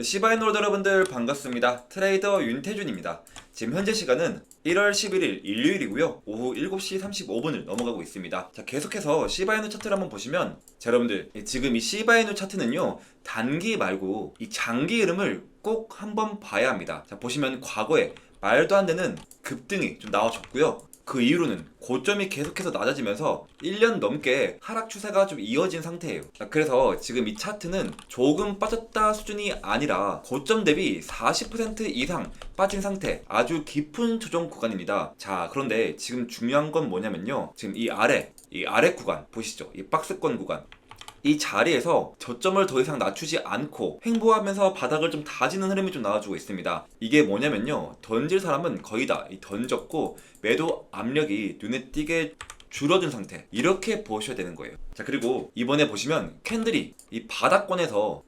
시바이노 여러분들 반갑습니다. 트레이더 윤태준입니다. 지금 현재 시간은 1월 11일 일요일이고요. 오후 7시 35분을 넘어가고 있습니다. 자, 계속해서 시바이노 차트를 한번 보시면 자, 여러분들 지금 이 시바이노 차트는요. 단기 말고 이 장기 흐름을 꼭 한번 봐야 합니다. 자, 보시면 과거에 말도 안 되는 급등이 좀 나와줬고요. 그 이후로는 고점이 계속해서 낮아지면서 1년 넘게 하락 추세가 좀 이어진 상태예요. 자, 그래서 지금 이 차트는 조금 빠졌다 수준이 아니라 고점 대비 40% 이상 빠진 상태 아주 깊은 조정 구간입니다. 자, 그런데 지금 중요한 건 뭐냐면요. 지금 이 아래, 이 아래 구간 보시죠. 이 박스권 구간. 이 자리에서 저점을 더 이상 낮추지 않고 횡보하면서 바닥을 좀 다지는 흐름이 좀 나와주고 있습니다. 이게 뭐냐면요. 던질 사람은 거의 다이 던졌고 매도 압력이 눈에 띄게 줄어든 상태. 이렇게 보셔야 되는 거예요. 자, 그리고 이번에 보시면 캔들이 이 바닥권에서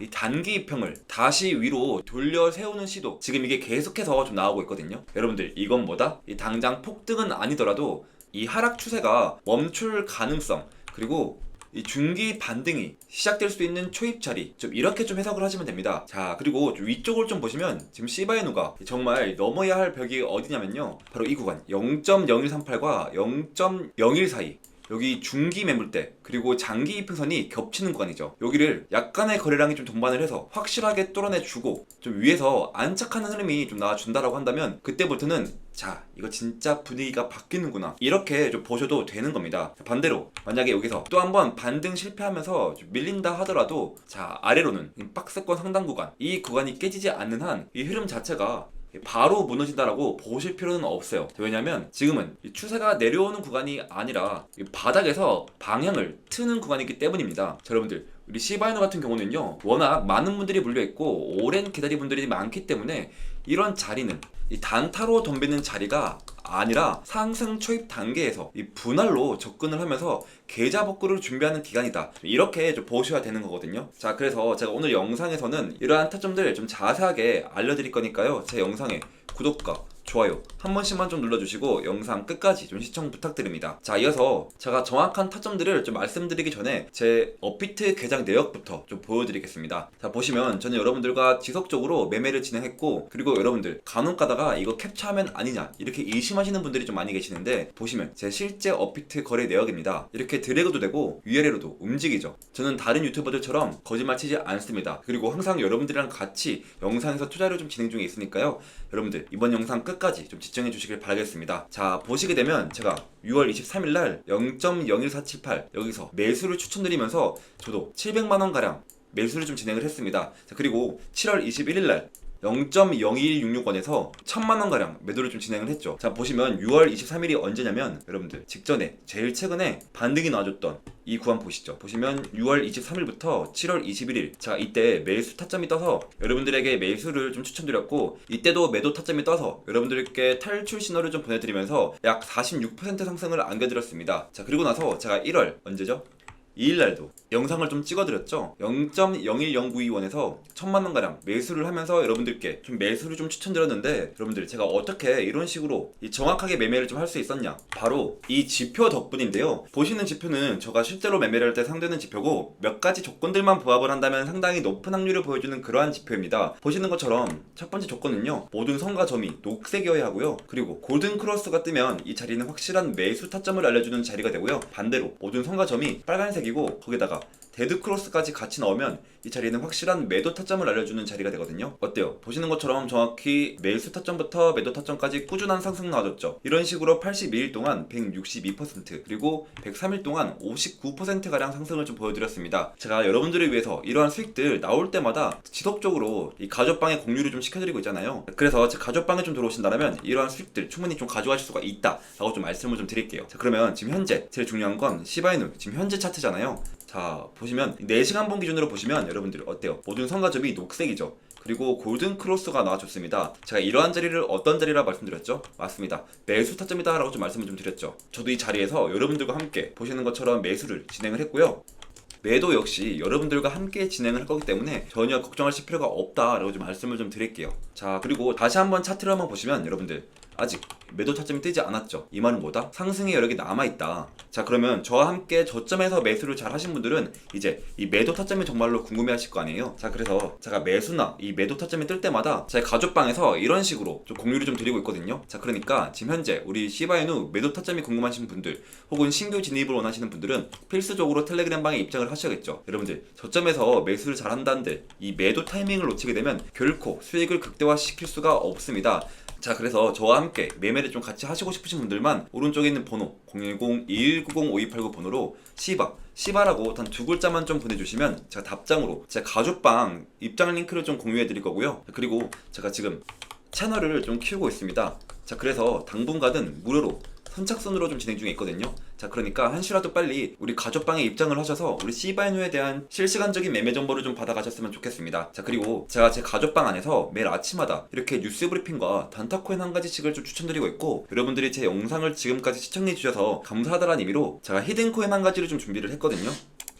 이 단기 입평을 다시 위로 돌려 세우는 시도 지금 이게 계속해서 좀 나오고 있거든요 여러분들 이건 뭐다? 이 당장 폭등은 아니더라도 이 하락 추세가 멈출 가능성 그리고 이 중기 반등이 시작될 수 있는 초입 자리 좀 이렇게 좀 해석을 하시면 됩니다. 자 그리고 좀 위쪽을 좀 보시면 지금 시바이누가 정말 넘어야 할 벽이 어디냐면요 바로 이 구간 0.0138과 0.01 사이 여기 중기 매물대 그리고 장기 이평선이 겹치는 구간이죠. 여기를 약간의 거래량이 좀 동반을 해서 확실하게 뚫어내주고 좀 위에서 안착하는 흐름이 좀 나와준다라고 한다면 그때부터는 자 이거 진짜 분위기가 바뀌는구나 이렇게 좀 보셔도 되는 겁니다. 자, 반대로 만약에 여기서 또 한번 반등 실패하면서 좀 밀린다 하더라도 자 아래로는 이 박스권 상단 구간 이 구간이 깨지지 않는 한 이 흐름 자체가 바로 무너진다라고 보실 필요는 없어요. 왜냐면 지금은 이 추세가 내려오는 구간이 아니라 이 바닥에서 방향을 트는 구간이기 때문입니다. 자, 여러분들 우리 시바이너 같은 경우는요 워낙 많은 분들이 물려 있고 오랜 기다리 분들이 많기 때문에 이런 자리는 이 단타로 덤비는 자리가 아니라 상승 초입 단계에서 이 분할로 접근을 하면서 계좌 복구를 준비하는 기간이다. 이렇게 좀 보셔야 되는 거거든요. 자, 그래서 제가 오늘 영상에서는 이러한 타점들 좀 자세하게 알려드릴 거니까요. 제 영상에 구독과 좋아요 한 번씩만 좀 눌러주시고 영상 끝까지 좀 시청 부탁드립니다. 자 이어서 제가 정확한 타점들을 좀 말씀드리기 전에 제 업비트 계장 내역부터 좀 보여드리겠습니다. 자 보시면 저는 여러분들과 지속적으로 매매를 진행했고 그리고 여러분들 간혹 가다가 이거 캡처하면 아니냐 이렇게 의심하시는 분들이 좀 많이 계시는데 보시면 제 실제 업비트 거래 내역입니다. 이렇게 드래그도 되고 위아래로도 움직이죠. 저는 다른 유튜버들처럼 거짓말 치지 않습니다. 그리고 항상 여러분들이랑 같이 영상에서 투자를 좀 진행 중에 있으니까요. 여러분들 이번 영상 끝 까지 좀 시청해 주시길 바라겠습니다. 자, 보시게 되면 제가 6월 23일 날 0.01478 여기서 매수를 추천드리면서 저도 700만 원 가량 매수를 좀 진행을 했습니다. 자, 그리고 7월 21일 날 0.0166원에서 1000만 원 가량 매도를 좀 진행을 했죠. 자 보시면 6월 23일이 언제냐면 여러분들 직전에 제일 최근에 반등이 나와줬던 이 구간 보시죠. 보시면 6월 23일부터 7월 21일 자 이때 매수 타점이 떠서 여러분들에게 매수를 좀 추천드렸고 이때도 매도 타점이 떠서 여러분들께 탈출 신호를 좀 보내드리면서 약 46% 상승을 안겨드렸습니다. 자 그리고 나서 제가 1월 언제죠? 2일날도 영상을 좀 찍어드렸죠? 0.01092원에서 1000만원가량 매수를 하면서 여러분들께 좀 매수를 좀 추천드렸는데 여러분들 제가 어떻게 이런 식으로 이 정확하게 매매를 좀 할 수 있었냐? 바로 이 지표 덕분인데요. 보시는 지표는 제가 실제로 매매를 할 때 상대는 지표고 몇 가지 조건들만 부합을 한다면 상당히 높은 확률을 보여주는 그러한 지표입니다. 보시는 것처럼 첫 번째 조건은요. 모든 성과 점이 녹색이어야 하고요. 그리고 골든 크로스가 뜨면 이 자리는 확실한 매수 타점을 알려주는 자리가 되고요. 반대로 모든 성과 점이 빨간색 색이고 거기다가 데드 크로스까지 같이 넣으면 이 자리는 확실한 매도 타점을 알려주는 자리가 되거든요. 어때요? 보시는 것처럼 정확히 매수 타점부터 매도 타점까지 꾸준한 상승 나와줬죠. 이런 식으로 82일 동안 162% 그리고 103일 동안 59%가량 상승을 좀 보여드렸습니다. 제가 여러분들을 위해서 이러한 수익들 나올 때마다 지속적으로 이 가족방에 공유를 좀 시켜드리고 있잖아요. 그래서 제 가족방에 좀 들어오신다면 이러한 수익들 충분히 좀 가져가실 수가 있다 라고 좀 말씀을 좀 드릴게요. 자, 그러면 지금 현재 제일 중요한 건 시바이누 지금 현재 차트잖아요. 자 보시면 4시간 본 기준으로 보시면 여러분들 어때요? 모든 성과점이 녹색이죠. 그리고 골든 크로스가 나와줬습니다. 제가 이러한 자리를 어떤 자리라 말씀드렸죠? 맞습니다. 매수 타점이다 라고 좀 말씀을 좀 드렸죠. 저도 이 자리에서 여러분들과 함께 보시는 것처럼 매수를 진행을 했고요. 매도 역시 여러분들과 함께 진행을 할 거기 때문에 전혀 걱정하실 필요가 없다라고 좀 말씀을 좀 드릴게요. 자 그리고 다시 한번 차트를 한번 보시면 여러분들 아직 매도 타점이 뜨지 않았죠. 이 말은 뭐다? 상승의 여력이 남아있다. 자, 그러면 저와 함께 저점에서 매수를 잘 하신 분들은 이제 이 매도 타점이 정말로 궁금해 하실 거 아니에요? 자, 그래서 제가 매수나 이 매도 타점이 뜰 때마다 제 가족방에서 이런 식으로 좀 공유를 좀 드리고 있거든요. 자, 그러니까 지금 현재 우리 시바이누 매도 타점이 궁금하신 분들 혹은 신규 진입을 원하시는 분들은 필수적으로 텔레그램 방에 입장을 하셔야겠죠. 여러분들, 저점에서 매수를 잘 한다는데 이 매도 타이밍을 놓치게 되면 결코 수익을 극대화시킬 수가 없습니다. 자 그래서 저와 함께 매매를 좀 같이 하시고 싶으신 분들만 오른쪽에 있는 번호 010-2190-5289 번호로 시바 시바라고 단 두 글자만 좀 보내주시면 제가 답장으로 제 가족방 입장 링크를 좀 공유해 드릴 거고요. 그리고 제가 지금 채널을 좀 키우고 있습니다. 자 그래서 당분간은 무료로 선착순으로 좀 진행 중에 있거든요. 자, 그러니까 한시라도 빨리 우리 가족방에 입장을 하셔서 우리 시바이누에 대한 실시간적인 매매 정보를 좀 받아가셨으면 좋겠습니다. 자, 그리고 제가 제 가족방 안에서 매일 아침마다 이렇게 뉴스 브리핑과 단타코인 한 가지씩을 좀 추천드리고 있고 여러분들이 제 영상을 지금까지 시청해 주셔서 감사하다는 의미로 제가 히든코인 한 가지를 좀 준비를 했거든요.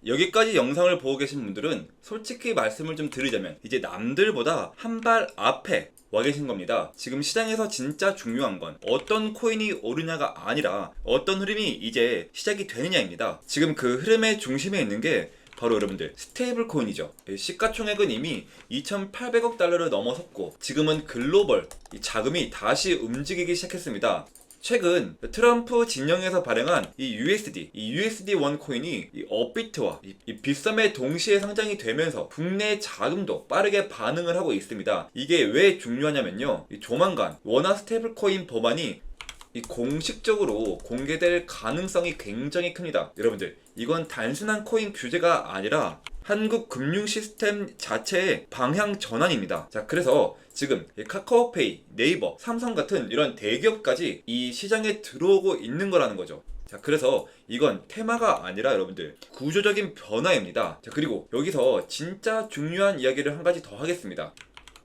여기까지 영상을 보고 계신 분들은 솔직히 말씀을 좀 드리자면 이제 남들보다 한 발 앞에 와 계신 겁니다. 지금 시장에서 진짜 중요한 건 어떤 코인이 오르냐가 아니라 어떤 흐름이 이제 시작이 되느냐입니다. 지금 그 흐름의 중심에 있는 게 바로 여러분들 스테이블 코인이죠. 시가총액은 이미 2,800억 달러를 넘어섰고 지금은 글로벌 이 자금이 다시 움직이기 시작했습니다. 최근 트럼프 진영에서 발행한 이 USD, 이 USD 원 코인이 이 업비트와 이, 이 빗썸에 동시에 상장이 되면서 국내 자금도 빠르게 반응을 하고 있습니다. 이게 왜 중요하냐면요. 이 조만간 원화 스테이블 코인 법안이 이 공식적으로 공개될 가능성이 굉장히 큽니다. 여러분들, 이건 단순한 코인 규제가 아니라 한국 금융 시스템 자체의 방향 전환입니다. 자, 그래서 지금 이 카카오페이, 네이버, 삼성 같은 이런 대기업까지 이 시장에 들어오고 있는 거라는 거죠. 자, 그래서 이건 테마가 아니라 여러분들 구조적인 변화입니다. 자, 그리고 여기서 진짜 중요한 이야기를 한 가지 더 하겠습니다.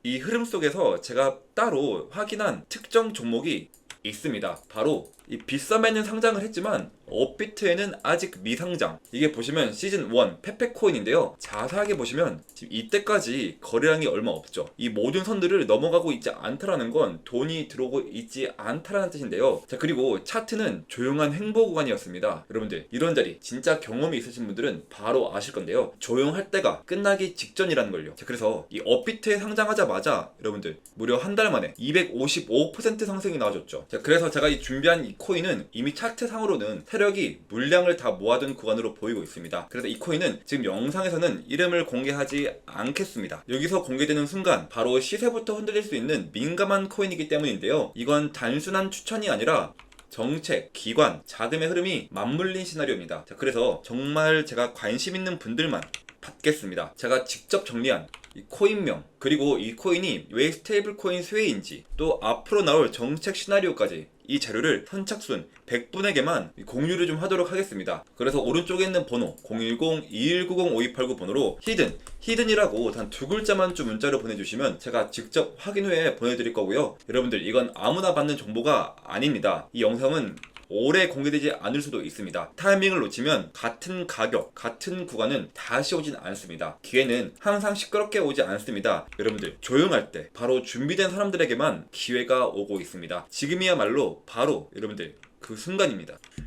이 흐름 속에서 제가 따로 확인한 특정 종목이 있습니다. 바로 이 빗썸에는 상장을 했지만 업비트에는 아직 미상장. 이게 보시면 시즌 1 페페코인인데요. 자세하게 보시면 지금 이때까지 거래량이 얼마 없죠. 이 모든 선들을 넘어가고 있지 않다라는 건 돈이 들어오고 있지 않다라는 뜻인데요. 자 그리고 차트는 조용한 횡보 구간이었습니다. 여러분들 이런 자리 진짜 경험이 있으신 분들은 바로 아실 건데요. 조용할 때가 끝나기 직전이라는 걸요. 자 그래서 이 업비트에 상장하자마자 여러분들 무려 한 달 만에 255% 상승이 나와줬죠. 자 그래서 제가 이 준비한 이 코인은 이미 차트 상으로는 세력이 물량을 다 모아둔 구간으로 보이고 있습니다. 그래서 이 코인은 지금 영상에서는 이름을 공개하지 않겠습니다. 여기서 공개되는 순간 바로 시세부터 흔들릴 수 있는 민감한 코인이기 때문인데요. 이건 단순한 추천이 아니라 정책, 기관, 자금의 흐름이 맞물린 시나리오입니다. 자, 그래서 정말 제가 관심 있는 분들만 받겠습니다. 제가 직접 정리한 이 코인명 그리고 이 코인이 왜 스테이블 코인 수혜인지 또 앞으로 나올 정책 시나리오까지 이 자료를 선착순 100분에게만 공유를 좀 하도록 하겠습니다. 그래서 오른쪽에 있는 번호 010-2190-5289 번호로 히든, 히든이라고 단 두 글자만 좀 문자로 보내주시면 제가 직접 확인 후에 보내드릴 거고요. 여러분들 이건 아무나 받는 정보가 아닙니다. 이 영상은 오래 공개되지 않을 수도 있습니다. 타이밍을 놓치면 같은 가격, 같은 구간은 다시 오진 않습니다. 기회는 항상 시끄럽게 오지 않습니다. 여러분들 조용할 때 바로 준비된 사람들에게만 기회가 오고 있습니다. 지금이야말로 바로 여러분들 그 순간입니다.